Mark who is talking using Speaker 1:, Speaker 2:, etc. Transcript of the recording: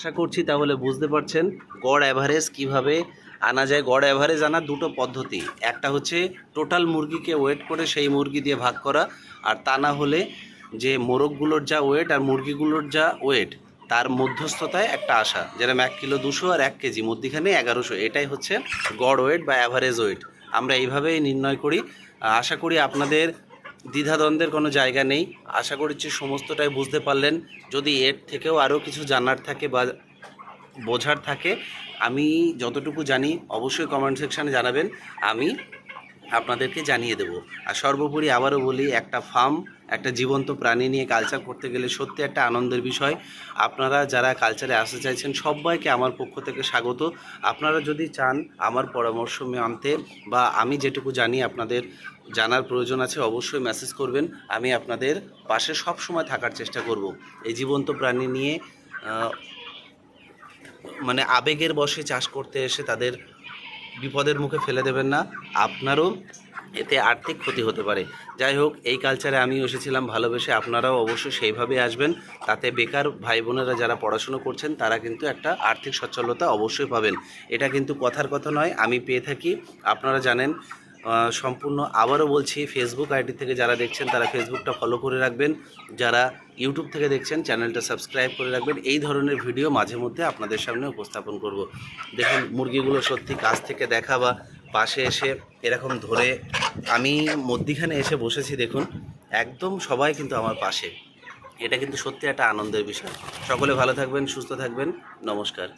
Speaker 1: আশা করছি তাহলে বুঝতে পারছেন গড় অ্যাভারেজ কীভাবে আনা যায়। গড় অ্যাভারেজ আনার দুটো পদ্ধতি। একটা হচ্ছে টোটাল মুরগিকে ওয়েট করে সেই মুরগি দিয়ে ভাগ করা আর তা না হলে যে মোরগগুলোর যা ওয়েট আর মুরগিগুলোর যা ওয়েট তার মধ্যস্থতায় একটা আশা। যেরকম এক কিলো দুশো আর এক কেজি, মধ্যিখানে এগারোশো। এটাই হচ্ছে গড় ওয়েট বা অ্যাভারেজ ওয়েট আমরা এইভাবেই নির্ণয় করি। আশা করি আপনাদের দ্বিধাদ্বন্দ্বের কোনো জায়গা নেই। আশা করছি সমস্তটাই বুঝতে পারলেন। যদি এর থেকেও আরও কিছু জানার থাকে বা বোঝার থাকে, আমি যতটুকু জানি অবশ্যই কমেন্ট সেকশানে জানাবেন। আমি আপনাদেরকে জানিয়ে দেব। আর সর্বোপরি আবারও বলি, একটা ফার্ম একটা জীবন্ত প্রাণী নিয়ে কালচার করতে গেলে সত্যি একটা আনন্দের বিষয়। আপনারা যারা কালচারে আসতে চাইছেন, সবাইকে আমার পক্ষ থেকে স্বাগত। আপনারা যদি চান আমার পরামর্শ মানতে বা আমি যেটুকু জানি আপনাদের জানার প্রয়োজন আছে, অবশ্যই মেসেজ করবেন। আমি আপনাদের পাশে সব সময় থাকার চেষ্টা করব। এই জীবন্ত প্রাণী নিয়ে মানে আবেগের বশে চাষ করতে এসে তাদের বিপদের মুখে ফেলে দেবেন না, আপনারও এতে আর্থিক ক্ষতি হতে পারে। যাই হোক, এই কালচারে আমি এসেছিলাম ভালোবেসে, আপনারাও অবশ্যই সেইভাবে আসবেন। তাতে বেকার ভাই বোনেরা যারা পড়াশুনো করছেন, তারা কিন্তু একটা আর্থিক সচ্ছলতা অবশ্যই পাবেন। এটা কিন্তু কথার কথা নয়, আমি পেয়ে থাকি। আপনারা জানেন সম্পূর্ণ আবারও বলছি ফেসবুক আইডি থেকে যারা দেখছেন, তারা ফেসবুকটা ফলো করে রাখবেন। যারা ইউটিউব থেকে দেখছেন চ্যানেলটা সাবস্ক্রাইব করে রাখবেন। এই ধরনের ভিডিও মাঝে মধ্যে আপনাদের সামনে উপস্থাপন করব। দেখুন, মুরগিগুলো সত্যি কাছ থেকে দেখা বা পাশে এসে এরকম ধরে আমি মধ্যিখানে এসে বসেছি, দেখুন, একদম সবাই কিন্তু আমার পাশে। এটা কিন্তু সত্যি একটা আনন্দের বিষয়। সকলে ভালো থাকবেন, সুস্থ থাকবেন। নমস্কার।